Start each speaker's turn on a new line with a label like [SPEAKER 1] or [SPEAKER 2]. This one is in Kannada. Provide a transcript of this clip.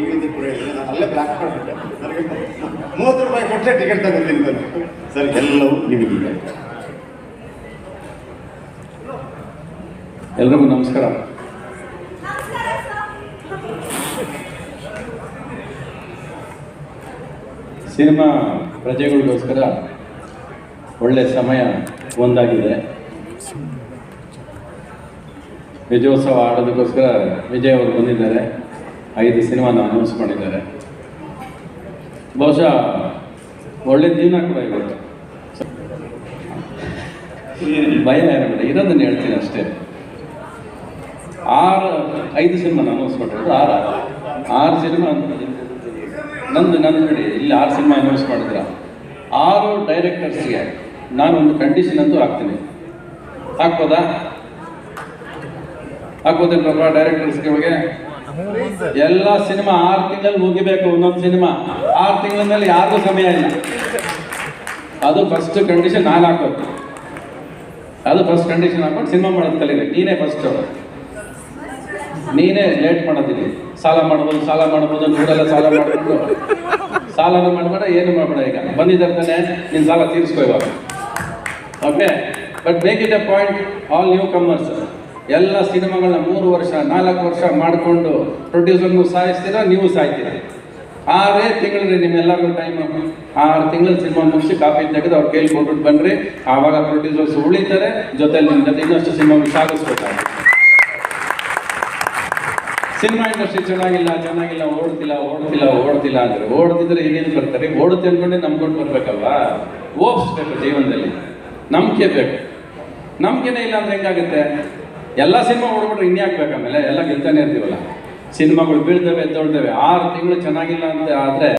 [SPEAKER 1] ಈ ರೀತಿ ಕೂಡ ನಾನು ಅಲ್ಲೇ ಬ್ಲಾಕ್ ಮಾಡಿಬಿಟ್ಟೆ ನನಗೆ ಮೂವತ್ತು ರೂಪಾಯಿ ಕೊಟ್ಟರೆ ಟಿಕೆಟ್ ತಗೊಂಡಿದ್ದೀನಿ ನಾನು ಸರ್ ಎಲ್ಲವೂ ನಿಮಗಿದೆ
[SPEAKER 2] ಎಲ್ರಿಗೂ ನಮಸ್ಕಾರ. ಸಿನಿಮಾ ಪ್ರಜೆಗಳಿಗೋಸ್ಕರ ಒಳ್ಳೆ ಸಮಯ ಒಂದಾಗಿದೆ. ವಿಜಯೋತ್ಸವ ಆಡೋದಕ್ಕೋಸ್ಕರ ವಿಜಯ್ ಅವರು ಬಂದಿದ್ದಾರೆ. ಐದು ಸಿನಿಮಾನ ಅನೌನ್ಸ್ ಮಾಡಿದ್ದಾರೆ. ಬಹುಶಃ ಒಳ್ಳೆ ಜೀವನ ಕೂಡ ಇವತ್ತು ಭಯ ಏನಿಲ್ಲ ಇರೋದನ್ನ ಹೇಳ್ತೀನಿ ಅಷ್ಟೇ. ಆರು, ಐದು ಸಿನಿಮಾ ಅನೌನ್ಸ್ ಮಾಡಿರೋದು ಆರು. ಆರು ಸಿನಿಮಾ ನಂದು ನನ್ನ ಕಡೆ ಇಲ್ಲಿ ಆರು ಸಿನಿಮಾ ಅನೌನ್ಸ್ ಮಾಡಿದ್ರ. ಆರು ಡೈರೆಕ್ಟರ್ಸ್ಗೆ ನಾನು ಒಂದು ಕಂಡೀಷನ್ ಅಂತೂ ಹಾಕ್ತೀನಿ. ಹಾಕ್ಬೋದಾ? ಡೈರೆಕ್ಟರ್ಸ್ಗೆ ಡೈರೆಕ್ಟರ್ಸ್ಗಳಿಗೆ ಎಲ್ಲ ಸಿನಿಮಾ ಆರು ತಿಂಗಳಲ್ಲಿ ಮುಗಿಬೇಕು, ಒಂದೊಂದು ಸಿನಿಮಾ. ಆರು ತಿಂಗಳ ಮೇಲೆ ಯಾರಿಗೂ ಸಮಯ ಇಲ್ಲ. ಅದು ಫಸ್ಟ್ ಕಂಡೀಷನ್ ನಾನು ಹಾಕೋದು. ಅದು ಫಸ್ಟ್ ಕಂಡೀಷನ್ ಹಾಕೊಂಡು ಸಿನಿಮಾ ಮಾಡೋದು ಕಲಿಬೇಕು. ನೀನೇ ಫಸ್ಟ್ ನೀನೇ ಲೇಟ್ ಮಾಡೋದಿಲ್ಲ. ಸಾಲ ಮಾಡ್ಬೋದು ಸಾಲ ಮಾಡ್ಬೋದು ನೂರೆಲ್ಲ ಸಾಲ ಮಾಡ್ಕೊಂಡು ಸಾಲನೂ ಮಾಡಬೇಡ, ಏನು ಮಾಡಬೇಡ ಈಗ. ಬಂದಿದ್ದಾರೆ ನೀನು ಸಾಲ ತೀರಿಸ್ಕೋ ಇವಾಗ. Okay but make it a point all newcomers ಎಲ್ಲ ಸಿನಿಮಾಗಳನ್ನ ಮೂರು ವರ್ಷ, ನಾಲ್ಕು ವರ್ಷ ಮಾಡಿಕೊಂಡು ಪ್ರೊಡ್ಯೂಸರ್ನು ಸಾಯಿಸ್ತೀರಾ, ನೀವು ಸಾಯ್ತೀರ? ಆರೇ ತಿಂಗಳು ನಿಮ್ಮೆಲ್ಲರಿಗೂ ಟೈಮ್ ಆರು ತಿಂಗಳು ಸಿನಿಮಾ ಮುಗಿಸಿ ಕಾಪಿ ತೆಗೆದು ಅವ್ರು ಕೈಲಿ ಕೊಟ್ಬಿಟ್ಟು ಬನ್ರಿ. ಆವಾಗ ಪ್ರೊಡ್ಯೂಸರ್ಸ್ ಉಳಿತಾರೆ, ಜೊತೆಲಿ ನಿಮ್ಮ ಜೊತೆ ಇನ್ನಷ್ಟು ಸಿನಿಮಾ ಸಾಗಿಸ್ಬೇಕಾಗುತ್ತೆ. ಸಿನಿಮಾ ಇಂಡಸ್ಟ್ರಿ ಚೆನ್ನಾಗಿಲ್ಲ ಚೆನ್ನಾಗಿಲ್ಲ, ಓಡ್ತಿಲ್ಲ ಓಡ್ತಿಲ್ಲ ಓಡ್ತಿಲ್ಲ ಅಂದರೆ ಓಡ್ತಿದ್ರೆ ಏನೇನು ಬರ್ತಾರೆ ಓಡುತ್ತೆ ಅಂದ್ಕೊಂಡೆ ನಂಬ್ಕೊಂಡು ಬರ್ಬೇಕಲ್ವಾ? ಓಪ್ಸ್ಬೇಕು ಜೀವನದಲ್ಲಿ. ನಂಬಿಕೆ ಬೇಕು. ನಂಬಿಕೆನೇ ಇಲ್ಲ ಅಂದ್ರೆ ಹೆಂಗಾಗುತ್ತೆ? ಎಲ್ಲ ಸಿನಿಮಾ ನೋಡ್ಬಿಟ್ರೆ ಇನ್ಯಾಕ್ ಬೇಕು ಆಮೇಲೆ ಎಲ್ಲ ಗೆಲ್ತಾನೆ ಇರ್ತೀವಲ್ಲ? ಸಿನಿಮಾಗಳು ಬೀಳ್ತವೆ, ಎದ್ದೊಳ್ತವೆ. ಆರು ತಿಂಗಳು ಚೆನ್ನಾಗಿಲ್ಲ ಅಂತ ಆದ್ರೆ